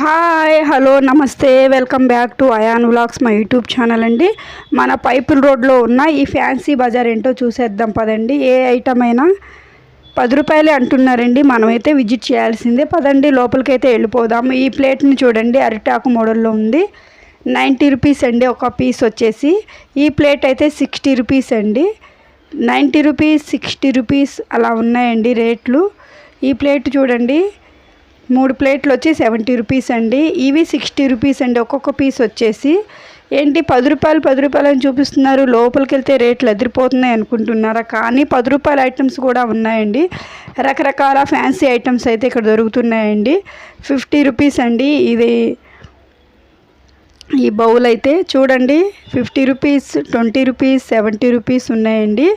Hi hello నమస్తే. Welcome back to Ayaan vlogs మా YouTube channel అండి. మన పైపుల్ రోడ్లో ఉన్న ఈ ఫ్యాన్సీ బజార్ ఏంటో చూసేద్దాం పదండి. ఏ ఐటమ్ అయినా పది రూపాయలే అంటున్నారండి. మనమైతే విజిట్ చేయాల్సిందే. పదండి లోపలికైతే వెళ్ళిపోదాము ఈ ప్లేట్ని చూడండి అరిటాకు మోడల్లో ఉంది. నైంటీ రూపీస్ అండి ఒక పీస్ వచ్చేసి. ఈ ప్లేట్ అయితే సిక్స్టీ రూపీస్ అండి. నైంటీ రూపీస్ సిక్స్టీ రూపీస్ అలా ఉన్నాయండి రేట్లు. ఈ ప్లేట్ చూడండి. మూడు ప్లేట్లు వచ్చి సెవెంటీ రూపీస్ అండి. ఇవి సిక్స్టీ రూపీస్ అండి. ఒక్కొక్క పీస్ వచ్చేసి. ఏంటి పది రూపాయలు పది రూపాయలు అని చూపిస్తున్నారు. లోపలికి వెళ్తే రేట్లు ఎదిరిపోతున్నాయి అనుకుంటున్నారా? కానీ పది రూపాయల ఐటమ్స్ కూడా ఉన్నాయండి. రకరకాల ఫ్యాన్సీ ఐటమ్స్ అయితే ఇక్కడ దొరుకుతున్నాయండి. ఫిఫ్టీ రూపీస్ అండి. ఇది ఈ బౌల్ అయితే చూడండి. Fifty rupees twenty rupees seventy rupees ఉన్నాయండి.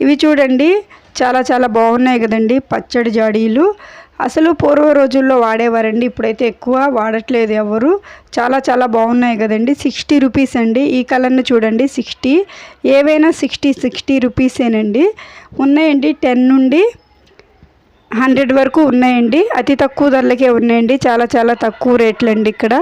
ఇవి చూడండి. చాలా చాలా బాగున్నాయి కదండి. పచ్చడి జాడీలు. అసలు పూర్వ రోజుల్లో వాడేవారండి. ఇప్పుడైతే ఎక్కువ వాడట్లేదు ఎవరు. చాలా చాలా బాగున్నాయి కదండి. సిక్స్టీ రూపీస్ అండి. ఈ కలర్ని చూడండి. సిక్స్టీ. ఏవైనా సిక్స్టీ సిక్స్టీ రూపీసేనండి. ఉన్నాయండి. టెన్ నుండి హండ్రెడ్ వరకు ఉన్నాయండి. అతి తక్కువ ధరలకే ఉన్నాయండి. చాలా చాలా తక్కువ రేట్లండి ఇక్కడ.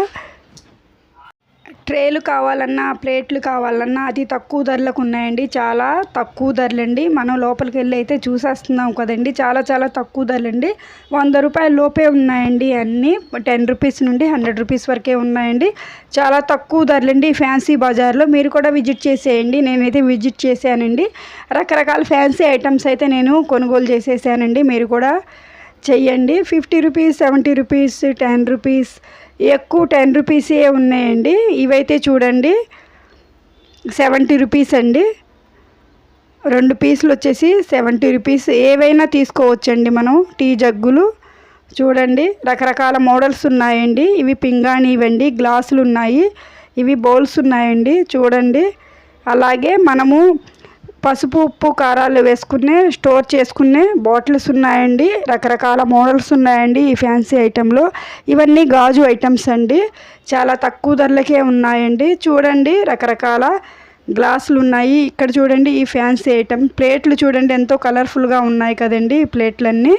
ట్రేలు కావాలన్నా ప్లేట్లు కావాలన్నా అతి తక్కువ ధరలకు ఉన్నాయండి. చాలా తక్కువ ధరలండి. మనం లోపలికి వెళ్ళి అయితే చూసేస్తున్నాం కదండి. చాలా చాలా తక్కువ ధరలండి. వంద రూపాయల లోపే ఉన్నాయండి అన్నీ. టెన్ రూపీస్ నుండి హండ్రెడ్ రూపీస్ వరకే ఉన్నాయండి. చాలా తక్కువ ధరలండి ఫ్యాన్సీ బజార్లో. మీరు కూడా విజిట్ చేసేయండి. నేనైతే విజిట్ చేశానండి. రకరకాల ఫ్యాన్సీ ఐటమ్స్ అయితే నేను కొనుగోలు చేసేసానండి. మీరు కూడా చెయ్యండి. Fifty rupees seventy rupees ten rupees ఎక్కువ టెన్ రూపీసే ఉన్నాయండి. ఇవైతే చూడండి. సెవెంటీ రూపీస్ అండి. రెండు పీసులు వచ్చేసి సెవెంటీ రూపీస్. ఏవైనా తీసుకోవచ్చండి మనం టీ జగ్గులు. చూడండి రకరకాల మోడల్స్ ఉన్నాయండి. ఇవి పింగాణి ఇవ్వండి గ్లాసులు ఉన్నాయి. ఇవి బౌల్స్ ఉన్నాయండి. చూడండి. అలాగే మనము పసుపు ఉప్పు కారాలు వేసుకునే స్టోర్ చేసుకునే బాటిల్స్ ఉన్నాయండి. రకరకాల మోడల్స్ ఉన్నాయండి ఈ ఫ్యాన్సీ ఐటెంలో. ఇవన్నీ గాజు ఐటమ్స్ అండి. చాలా తక్కువ ధరలకే ఉన్నాయండి. చూడండి రకరకాల గ్లాసులు ఉన్నాయి. ఇక్కడ చూడండి ఈ ఫ్యాన్సీ ఐటమ్ ప్లేట్లు చూడండి ఎంతో కలర్ఫుల్గా ఉన్నాయి కదండి ఈ ప్లేట్లన్నీ.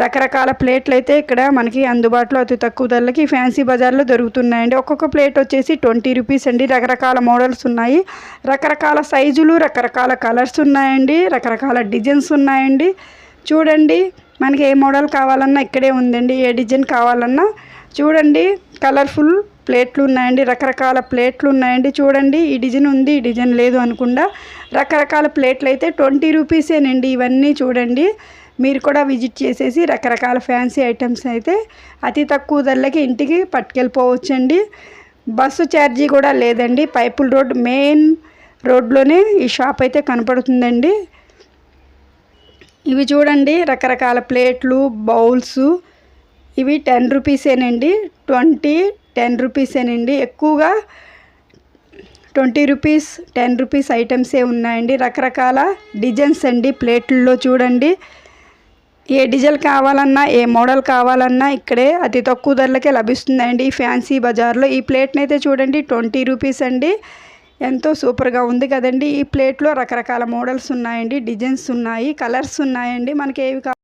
రకరకాల ప్లేట్లు అయితే ఇక్కడ మనకి అందుబాటులో అతి తక్కువ ధరలకి ఫ్యాన్సీ బజార్లో దొరుకుతున్నాయండి. ఒక్కొక్క ప్లేట్ వచ్చేసి ట్వంటీ రూపీస్ అండి. రకరకాల మోడల్స్ ఉన్నాయి. రకరకాల సైజులు రకరకాల కలర్స్ ఉన్నాయండి. రకరకాల డిజైన్స్ ఉన్నాయండి. చూడండి మనకి ఏ మోడల్ కావాలన్నా ఇక్కడే ఉందండి. ఏ డిజైన్ కావాలన్నా చూడండి కలర్ఫుల్ ప్లేట్లు ఉన్నాయండి. రకరకాల ప్లేట్లు ఉన్నాయండి. చూడండి ఈ డిజైన్ ఉంది ఈ డిజైన్ లేదు అనుకుండా రకరకాల ప్లేట్లు అయితే ట్వంటీ రూపీసేనండి. ఇవన్నీ చూడండి. మీరు కూడా విజిట్ చేసేసి రకరకాల ఫ్యాన్సీ ఐటమ్స్ అయితే అతి తక్కువ ధరలకి ఇంటికి పట్టుకెళ్ళిపోవచ్చండి. బస్సు ఛార్జీ కూడా లేదండి. పైపుల్ రోడ్ మెయిన్ రోడ్లోనే ఈ షాప్ అయితే కనపడుతుందండి. ఇవి చూడండి రకరకాల ప్లేట్లు బౌల్స్. ఇవి టెన్ రూపీసేనండి. ట్వంటీ టెన్ రూపీసేనండి. ఎక్కువగా ట్వంటీ రూపీస్ టెన్ రూపీస్ ఐటమ్సే ఉన్నాయండి. రకరకాల డిజైన్స్ అండి ప్లేట్లలో చూడండి. ఏ డిజైన్ కావాలన్నా ఏ మోడల్ కావాలన్నా ఇక్కడే అతి తక్కువ ధరలకే లభిస్తుందండి ఈ ఫ్యాన్సీ బజార్లో. ఈ ప్లేట్ని అయితే చూడండి ట్వంటీ రూపీస్ అండి. ఎంతో సూపర్గా ఉంది కదండి. ఈ ప్లేట్లో రకరకాల మోడల్స్ ఉన్నాయండి డిజైన్స్ ఉన్నాయి కలర్స్ ఉన్నాయండి. మనకి ఏవి కావాలి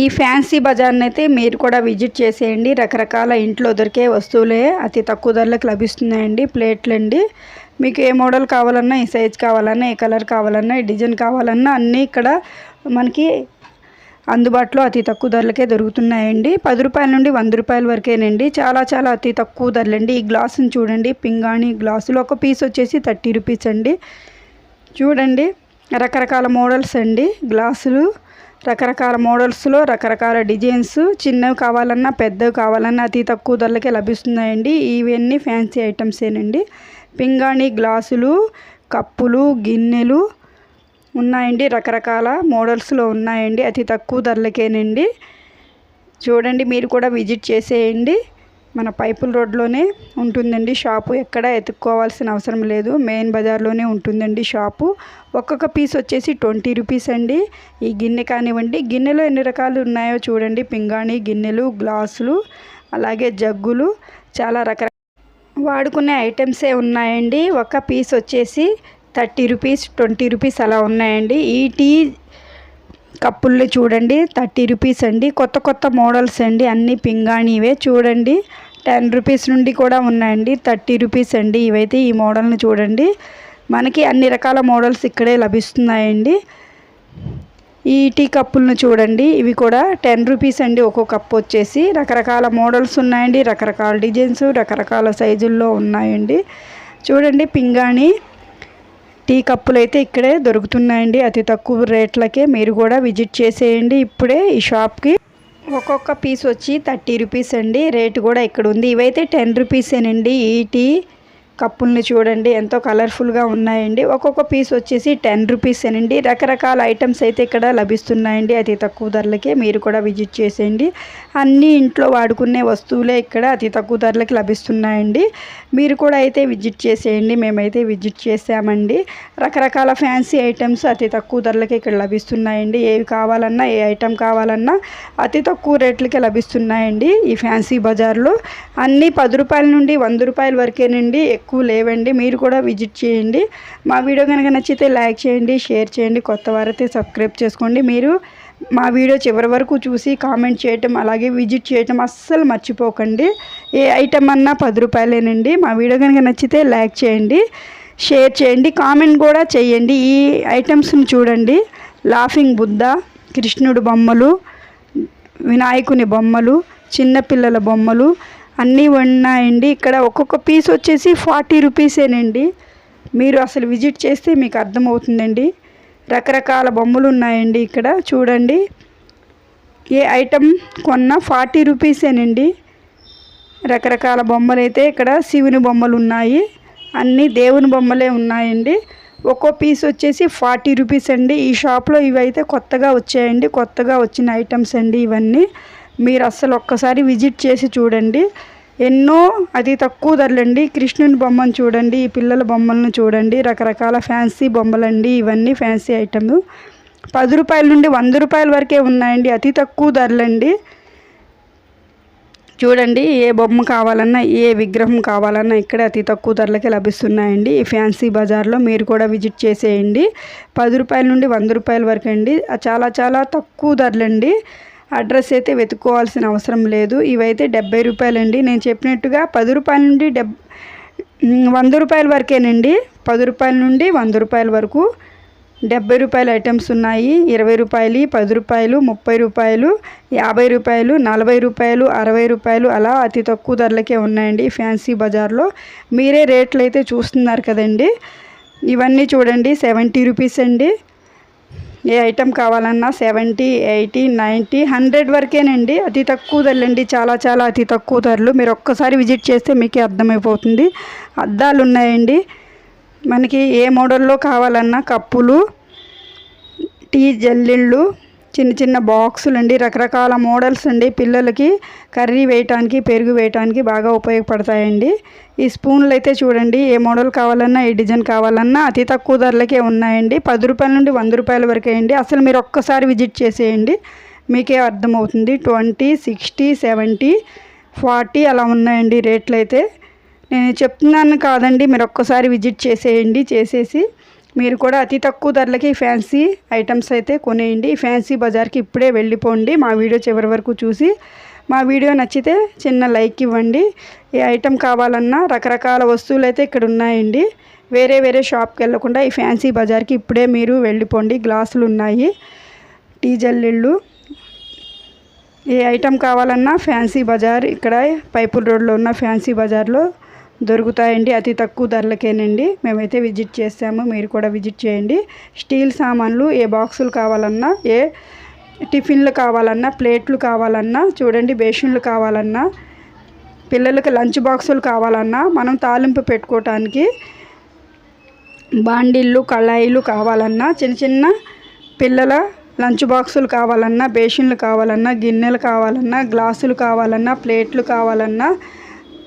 ఈ ఫ్యాన్సీ బజార్ని అయితే మీరు కూడా విజిట్ చేసేయండి. రకరకాల ఇంట్లో దొరికే వస్తువులే అతి తక్కువ ధరలకు లభిస్తున్నాయండి ప్లేట్లు అండి మీకు ఏ మోడల్ కావాలన్నా ఏ సైజ్ కావాలన్నా ఏ కలర్ కావాలన్నా ఏ డిజైన్ కావాలన్నా అన్నీ ఇక్కడ మనకి అందుబాటులో అతి తక్కువ ధరలకే దొరుకుతున్నాయండి. పది రూపాయల నుండి వంద రూపాయల వరకేనండి. చాలా చాలా అతి తక్కువ ధరలండి. ఈ గ్లాసుని చూడండి పింగాణి గ్లాసులు. ఒక పీస్ వచ్చేసి థర్టీ రూపీస్ అండి. చూడండి రకరకాల మోడల్స్ అండి. గ్లాసులు రకరకాల మోడల్స్లో రకరకాల డిజైన్స్. చిన్నవి కావాలన్నా పెద్దవి కావాలన్నా అతి తక్కువ ధరలకే లభిస్తున్నాయండి. ఇవన్నీ ఫ్యాన్సీ ఐటమ్సేనండి. పింగాణి గ్లాసులు కప్పులు గిన్నెలు ఉన్నాయండి. రకరకాల మోడల్స్లో ఉన్నాయండి. అతి తక్కువ ధరలకేనండి. చూడండి మీరు కూడా విజిట్ చేసేయండి. మన పైపుల్ రోడ్లోనే ఉంటుందండి షాపు. ఎక్కడ ఎత్తుక్కోవాల్సిన అవసరం లేదు. మెయిన్ బజార్లోనే ఉంటుందండి షాపు. ఒక్కొక్క పీస్ వచ్చేసి ట్వంటీ రూపీస్ అండి. ఈ గిన్నె కానివ్వండి. గిన్నెలో ఎన్ని రకాలు ఉన్నాయో చూడండి. పింగాణి గిన్నెలు గ్లాసులు అలాగే జగ్గులు చాలా రకరకాల వాడుకునే ఐటమ్సే ఉన్నాయండి. ఒక పీస్ వచ్చేసి థర్టీ రూపీస్ ట్వంటీ రూపీస్ అలా ఉన్నాయండి. ఈ టీ కప్పుల్ని చూడండి థర్టీ రూపీస్ అండి. కొత్త కొత్త మోడల్స్ అండి అన్నీ పింగాణివే చూడండి. టెన్ రూపీస్ నుండి కూడా ఉన్నాయండి థర్టీ రూపీస్ అండి. ఇవైతే ఈ మోడల్ని చూడండి. మనకి అన్ని రకాల మోడల్స్ ఇక్కడే లభిస్తున్నాయండి. ఈ టీ కప్పులను చూడండి ఇవి కూడా టెన్ రూపీస్ అండి ఒక్కో కప్ వచ్చేసి. రకరకాల మోడల్స్ ఉన్నాయండి రకరకాల డిజైన్స్ రకరకాల సైజుల్లో ఉన్నాయండి. చూడండి పింగాణి టీ కప్పులు అయితే ఇక్కడే దొరుకుతున్నాయండి. అతి తక్కువ రేట్లకే మీరు కూడా విజిట్ చేసేయండి. ఇప్పుడే ఈ షాప్కి ఒక్కొక్క పీస్ వచ్చి థర్టీ రూపీస్ అండి. రేటు కూడా ఇక్కడ ఉంది ఇవైతే టెన్ రూపీసేనండి ఈ టీ. కప్పుల్ని చూడండి ఎంతో కలర్ఫుల్గా ఉన్నాయండి. ఒక్కొక్క పీస్ వచ్చేసి టెన్ రూపీస్ అనండి. రకరకాల ఐటమ్స్ అయితే ఇక్కడ లభిస్తున్నాయండి. అతి తక్కువ ధరలకే మీరు కూడా విజిట్ చేసేయండి. అన్ని ఇంట్లో వాడుకునే వస్తువులే ఇక్కడ అతి తక్కువ ధరలకి లభిస్తున్నాయండి. మీరు కూడా అయితే విజిట్ చేసేయండి. మేమైతే విజిట్ చేసామండి. రకరకాల ఫ్యాన్సీ ఐటమ్స్ అతి తక్కువ ధరలకి ఇక్కడ లభిస్తున్నాయండి. ఏవి కావాలన్నా ఏ ఐటమ్ కావాలన్నా అతి తక్కువ రేట్లకే లభిస్తున్నాయండి ఈ ఫ్యాన్సీ బజార్లో. అన్నీ పది రూపాయల నుండి వంద రూపాయల వరకేనండి. ఎక్కువ లేవండి మీరు కూడా విజిట్ చేయండి. మా వీడియో కనుక నచ్చితే లైక్ చేయండి షేర్ చేయండి కొత్త వారైతే సబ్స్క్రైబ్ చేసుకోండి. మీరు మా వీడియో చివరి వరకు చూసి కామెంట్ చేయటం అలాగే విజిట్ చేయటం అస్సలు మర్చిపోకండి. ఏ ఐటమ్ అన్నా పది రూపాయలేనండి. మా వీడియో కనుక నచ్చితే లైక్ చేయండి షేర్ చేయండి కామెంట్ కూడా చేయండి. ఈ ఐటమ్స్ని చూడండి. లాఫింగ్ బుద్ధ కృష్ణుడు బొమ్మలు వినాయకుని బొమ్మలు చిన్నపిల్లల బొమ్మలు అన్నీ ఉన్నాయండి ఇక్కడ ఒక్కొక్క పీస్ వచ్చేసి ఫార్టీ రూపీసేనండి మీరు అసలు విజిట్ చేస్తే మీకు అర్థమవుతుందండి. రకరకాల బొమ్మలు ఉన్నాయండి ఇక్కడ. చూడండి. ఏ ఐటమ్ కొన్నా ఫార్టీ రూపీసేనండి రకరకాల బొమ్మలు అయితే ఇక్కడ శివుని బొమ్మలు ఉన్నాయి. అన్నీ దేవుని బొమ్మలే ఉన్నాయండి. ఒక్కో పీస్ వచ్చేసి ఫార్టీ రూపీస్ అండి. ఈ షాప్లో ఇవైతే కొత్తగా వచ్చాయండి. కొత్తగా వచ్చిన ఐటమ్స్ అండి ఇవన్నీ. మీరు అస్సలు ఒక్కసారి విజిట్ చేసి చూడండి. ఎన్నో అతి తక్కువ ధరలండి. కృష్ణుని బొమ్మను చూడండి ఈ పిల్లల బొమ్మలను చూడండి. రకరకాల ఫ్యాన్సీ బొమ్మలండి. ఇవన్నీ ఫ్యాన్సీ ఐటమ్ పది రూపాయల నుండి వంద రూపాయల వరకే ఉన్నాయండి. అతి తక్కువ ధరలండి. చూడండి ఏ బొమ్మ కావాలన్నా ఏ విగ్రహం కావాలన్నా ఇక్కడ అతి తక్కువ ధరలకే లభిస్తున్నాయండి. ఈ ఫ్యాన్సీ బజార్లో మీరు కూడా విజిట్ చేసేయండి. పది రూపాయల నుండి వంద రూపాయల వరకు అండి చాలా చాలా తక్కువ ధరలండి. అడ్రస్ అయితే వెతుక్కోవాల్సిన అవసరం లేదు. ఇవైతే డెబ్బై రూపాయలండి. నేను చెప్పినట్టుగా పది రూపాయల నుండి డెబ్ వంద రూపాయల వరకేనండి. పది రూపాయల నుండి వంద రూపాయల వరకు డెబ్బై రూపాయల ఐటమ్స్ ఉన్నాయి. ఇరవై రూపాయలు పది రూపాయలు ముప్పై రూపాయలు యాభై రూపాయలు నలభై రూపాయలు అరవై రూపాయలు అలా అతి తక్కువ ధరలకే ఉన్నాయండి ఫ్యాన్సీ బజార్లో. మీరే రేట్లు అయితే చూస్తున్నారు కదండి. ఇవన్నీ చూడండి. సెవెంటీ రూపీస్ అండి. ఏ ఐటెం కావాలన్నా సెవెంటీ ఎయిటీ నైంటీ హండ్రెడ్ వరకేనండి. అతి తక్కువ ధరలండి. చాలా చాలా అతి తక్కువ ధరలు. మీరు ఒక్కసారి విజిట్ చేస్తే మీకే అర్థమైపోతుంది. అద్దాలు ఉన్నాయండి. మనకి ఏ మోడల్లో కావాలన్నా కప్పులు టీ జల్లిళ్ళు చిన్న చిన్న బాక్సులు అండి రకరకాల మోడల్స్ అండి. పిల్లలకి కర్రీ వేయటానికి పెరుగు వేయటానికి బాగా ఉపయోగపడతాయండి. ఈ స్పూన్లు అయితే చూడండి ఏ మోడల్ కావాలన్నా ఏ డిజైన్ కావాలన్నా అతి తక్కువ ధరలకే ఉన్నాయండి. పది రూపాయల నుండి వంద రూపాయల వరకే అండి. అసలు మీరు ఒక్కసారి విజిట్ చేసేయండి. మీకే అర్థమవుతుంది. ట్వంటీ సిక్స్టీ సెవెంటీ ఫార్టీ అలా ఉన్నాయండి రేట్లు అయితే నేను చెప్తున్నాను కాదండి మీరు ఒక్కసారి విజిట్ చేసేయండి చేసేసి మీరు కూడా అతి తక్కువ ధరలకి ఫ్యాన్సీ ఐటమ్స్ అయితే కొనేయండి. ఫ్యాన్సీ బజార్కి ఇప్పుడే వెళ్ళిపోండి. మా వీడియో చివరి వరకు చూసి మా వీడియో నచ్చితే చిన్న లైక్ ఇవ్వండి. ఏ ఐటెం కావాలన్నా రకరకాల వస్తువులు అయితే ఇక్కడ ఉన్నాయండి. వేరే వేరే షాప్కి వెళ్ళకుండా ఈ ఫ్యాన్సీ బజార్కి ఇప్పుడే మీరు వెళ్ళిపోండి. గ్లాసులు ఉన్నాయి. టీ జల్లిళ్ళు ఏ ఐటెం కావాలన్నా ఫ్యాన్సీ బజార్ ఇక్కడ పైపుల్ రోడ్లో ఉన్న ఫ్యాన్సీ బజార్లో దొరుకుతాయండి అతి తక్కువ ధరలకేనండి. మేమైతే విజిట్ చేసాము మీరు కూడా విజిట్ చేయండి. స్టీల్ సామాన్లు ఏ బాక్సులు కావాలన్నా ఏ టిఫిన్లు కావాలన్నా ప్లేట్లు కావాలన్నా చూడండి బేషన్లు కావాలన్నా పిల్లలకి లంచ్ బాక్సులు కావాలన్నా మనం తాలింపు పెట్టుకోవటానికి బాండిళ్ళు కళాయిలు కావాలన్నా చిన్న చిన్న పిల్లల లంచ్ బాక్సులు కావాలన్నా బేషన్లు కావాలన్నా గిన్నెలు కావాలన్నా గ్లాసులు కావాలన్నా ప్లేట్లు కావాలన్నా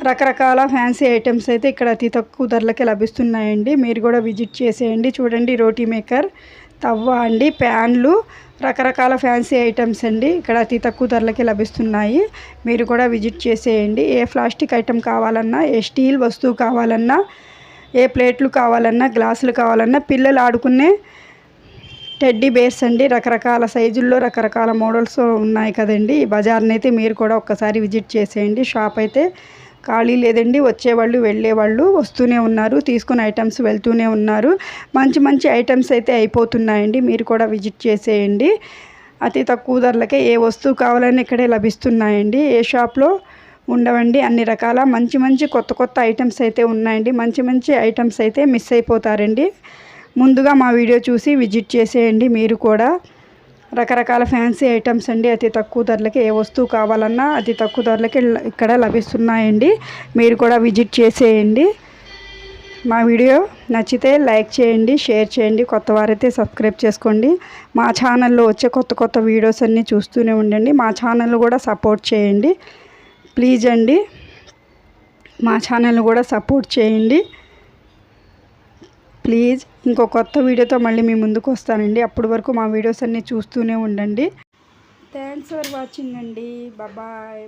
రకరకాల ఫ్యాన్సీ ఐటమ్స్ అయితే ఇక్కడ అతి తక్కువ ధరలకే లభిస్తున్నాయండి. మీరు కూడా విజిట్ చేసేయండి. చూడండి రోటీ మేకర్ తవ్వ అండి ప్యాన్లు రకరకాల ఫ్యాన్సీ ఐటమ్స్ అండి. ఇక్కడ అతి తక్కువ ధరలకే లభిస్తున్నాయి. మీరు కూడా విజిట్ చేసేయండి. ఏ ప్లాస్టిక్ ఐటమ్ కావాలన్నా ఏ స్టీల్ వస్తువు కావాలన్నా ఏ ప్లేట్లు కావాలన్నా గ్లాసులు కావాలన్నా పిల్లలు ఆడుకునే టెడ్డీ బేర్స్ అండి. రకరకాల సైజుల్లో రకరకాల మోడల్స్ ఉన్నాయి కదండి. ఈ బజార్ని అయితే మీరు కూడా ఒక్కసారి విజిట్ చేసేయండి. షాప్ అయితే ఖాళీ లేదండి. వచ్చేవాళ్ళు వెళ్ళేవాళ్ళు వస్తూనే ఉన్నారు. తీసుకున్న ఐటమ్స్ వెళ్తూనే ఉన్నారు. మంచి మంచి ఐటమ్స్ అయితే అయిపోతున్నాయండి. మీరు కూడా విజిట్ చేసేయండి. అతి తక్కువ ధరలకే ఏ వస్తువు కావాలని ఇక్కడే లభిస్తున్నాయండి. ఏ షాప్లో ఉండవండి. అన్ని రకాల మంచి మంచి కొత్త కొత్త ఐటమ్స్ అయితే ఉన్నాయండి. మంచి మంచి ఐటమ్స్ అయితే మిస్ అయిపోతారండి. ముందుగా మా వీడియో చూసి విజిట్ చేసేయండి మీరు కూడా. రకరకాల ఫ్యాన్సీ ఐటమ్స్ అండి. అతి తక్కువ ధరలకి ఏ వస్తువు కావాలన్నా అతి తక్కువ ధరలకి ఇక్కడ లభిస్తున్నాయండి. మీరు కూడా విజిట్ చేసేయండి. మా వీడియో నచ్చితే లైక్ చేయండి షేర్ చేయండి కొత్త వారైతే సబ్స్క్రైబ్ చేసుకోండి. మా ఛానల్లో వచ్చే కొత్త కొత్త వీడియోస్ అన్నీ చూస్తూనే ఉండండి. మా ఛానల్ కూడా సపోర్ట్ చేయండి. ప్లీజ్ అండి మా ఛానల్ కూడా సపోర్ట్ చేయండి. ప్లీజ్ ఇంకో కొత్త వీడియోతో మళ్ళీ మీ ముందుకు వస్తానండి. అప్పటి వరకు మా వీడియోస్ అన్నీ చూస్తూనే ఉండండి. థ్యాంక్స్ ఫర్ వాచింగ్ అండి. Bye bye